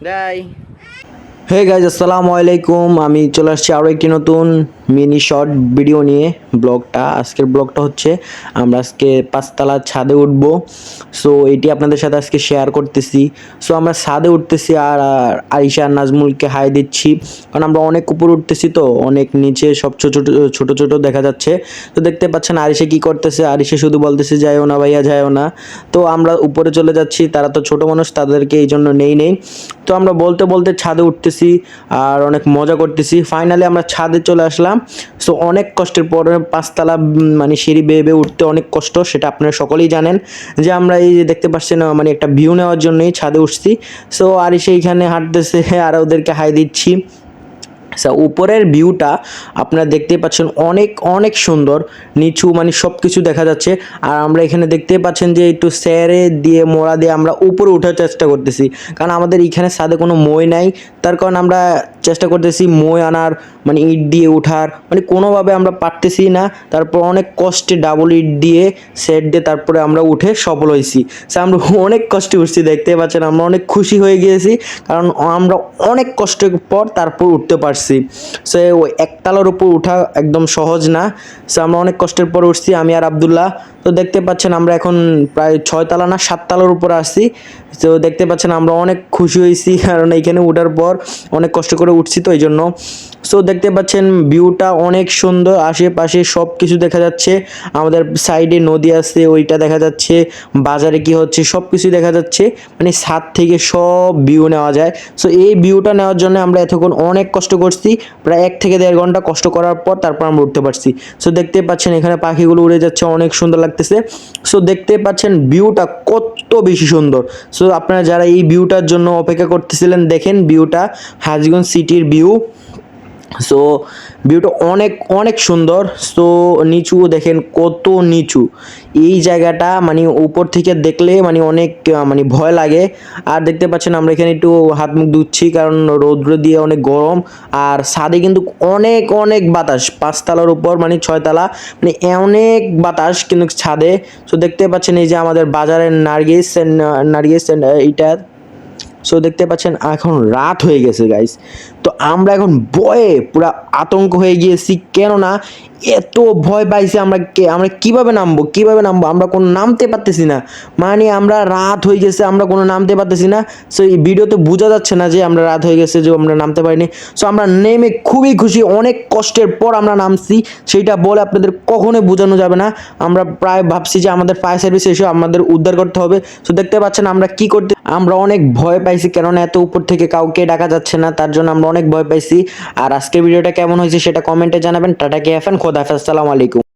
Bye! Hey guys আসসালামু আলাইকুম আমি চলে আসছি আরও একটি নতুন মিনি শর্ট ভিডিও নিয়ে ব্লগটা আজকের ব্লগটা হচ্ছে, আমরা আজকে পাঁচতলা ছাদে উঠব। সো এটি আপনাদের সাথে আজকে শেয়ার করতেছি। সো আমরা ছাদে উঠতেছি আর আর নাজমুলকে হাই দিচ্ছি। কারণ আমরা অনেক উপর উঠতেছি তো, অনেক নিচে সব ছোট ছোট ছোট দেখা যাচ্ছে। তো, দেখতে পাচ্ছেন আরিশা কি করতেছে। আরিশা শুধু বলতেছে, যাইও না ভাইয়া, যাইও না। তো, আমরা উপরে চলে যাচ্ছি। তারা তো ছোট মানুষ, তাদেরকে এই জন্য নেই নেই। তো, আমরা বলতে বলতে ছাদে উঠতেছি। আর অনেক মজা করতেছি। ফাইনালি আমরা ছাদে চলে আসলাম। সো অনেক কষ্টের পরে পাঁচতলা মানে সিঁড়ি বেয়ে বেয়ে উঠতে অনেক কষ্ট, সেটা আপনারা সকলেই জানেন। যে আমরা এই যে দেখতে পাচ্ছেন না মানে একটা ভিউ নেওয়ার জন্যই ছাদে উঠছি। সো আর সেইখানে হাঁটতেছে, আর ওদেরকে হাই দিচ্ছি। আচ্ছা উপরের ভিউটা আপনারা দেখতে পাচ্ছেন অনেক অনেক সুন্দর, নিচু মানে সব কিছু দেখা যাচ্ছে। আর আমরা এখানে দেখতে পাচ্ছেন যে একটু স্যারে দিয়ে, মোড়া দিয়ে আমরা উপরে ওঠার চেষ্টা করতেছি। কারণ আমাদের এখানে সাদে কোনো মই নাই। তার কারণ আমরা চেষ্টা করতেছি মই আনার মানে ইট দিয়ে ওঠার মানে কোনোভাবে আমরা পারতেছি না। তারপর অনেক কষ্টে ডাবল ইট দিয়ে সেট দিয়ে তারপরে আমরা উঠে সফল হয়েছি। সো আমরা অনেক কষ্টে উঠছি দেখতে পাচ্ছেন, আমরা অনেক খুশি হয়ে গিয়েছি, কারণ আমরা অনেক কষ্টের পর তারপর উঠতে পারছি। সে ওই একতলার উপর উঠা একদম সহজ না। সে আমরা অনেক কষ্টের পর উঠছি, আমি আর আবদুল্লাহ। তো দেখতে পাচ্ছেন, আমরা এখন প্রায় ছয়তলা না সাততলার উপর আসছি তো দেখতে পাচ্ছেন, আমরা অনেক খুশি হয়েছি, কারণ এইখানে উঠার পর অনেক কষ্ট করে উঠছি তো এই জন্য। সো দেখতে পাচ্ছেন ভিউটা অনেক সুন্দর। আশেপাশে সব কিছু দেখা যাচ্ছে। আমাদের সাইডে নদী আছে, ওইটা দেখা যাচ্ছে। বাজারে কি হচ্ছে সব কিছু দেখা যাচ্ছে। মানে ছাদ থেকে সব ভিউ নেওয়া যায়। সো এই ভিউটা নেওয়ার জন্য আমরা এতক্ষণ অনেক কষ্ট করছি। প্রায় এক থেকে দেড় ঘণ্টা কষ্ট করার পর তারপর আমরা উঠতে পারছি। সো দেখতে পাচ্ছেন এখানে পাখিগুলো উড়ে যাচ্ছে, অনেক সুন্দর লাগতেছে। সো দেখতে পাচ্ছেন ভিউটা কত বেশি সুন্দর। সো আপনারা যারা এই ভিউটার জন্য অপেক্ষা করতেছিলেন, দেখেন ভিউটা হাজিগঞ্জ সিটির ভিউ সো ভিউটা অনেক অনেক সুন্দর। সো নিচু দেখেন কত নিচু। এই জায়গাটা মানে উপর থেকে দেখলে মানে অনেক মানে ভয় লাগে। আর দেখতে পাচ্ছেন আমরা এখানে একটু হাত মুখ ধুচ্ছি কারণ রৌদ্র দিয়ে অনেক গরম। আর ছাদে কিন্তু অনেক অনেক বাতাস। পাঁচতলার উপর মানে ছয়তলা। মানে অনেক বাতাস কিন্তু ছাদে। সো দেখতে পাচ্ছেন এই যে আমাদের বাজারের নার্গিস নার্গিস এইটা সো দেখতে পাচ্ছেন, এখন রাত হয়ে গেছে গাইস তো আমরা এখন ভয়ে পুরো আতঙ্ক হয়ে গিয়েছি, কেননা এত ভয় পাইছি আমরা কে, আমরা কীভাবে নামবো কীভাবে নামবো? আমরা কোনো নামতে পারতেছি না। মানে আমরা রাত হয়ে গেছে, আমরা কোনো নামতে পারতেছি না। সো এই ভিডিওতে বোঝা যাচ্ছে না যে আমরা রাত হয়ে গেছে, যে আমরা নামতে পারিনি। সো আমরা নেমে খুবই খুশি, অনেক কষ্টের পর আমরা নামছি। সেইটা বলে আপনাদের কখনোই বোঝানো যাবে না। আমরা প্রায় ভাবছি যে আমাদের ফায়ার সার্ভিস এসে আমাদের উদ্ধার করতে হবে। সো দেখতে পাচ্ছেন, আমরা কি করতে আমরা অনেক ভয় পাইছি, কেননা এত উপর থেকে কাউকে ডাকা যাচ্ছে না, তার জন্য আমরা অনেক ভয় পাইছি। আর আজকের ভিডিওটা কেমন হয়েছে সেটা কমেন্টে জানাবেন। টাটা, কে এফ এন খোদাফেজ আসসালামু আলাইকুম।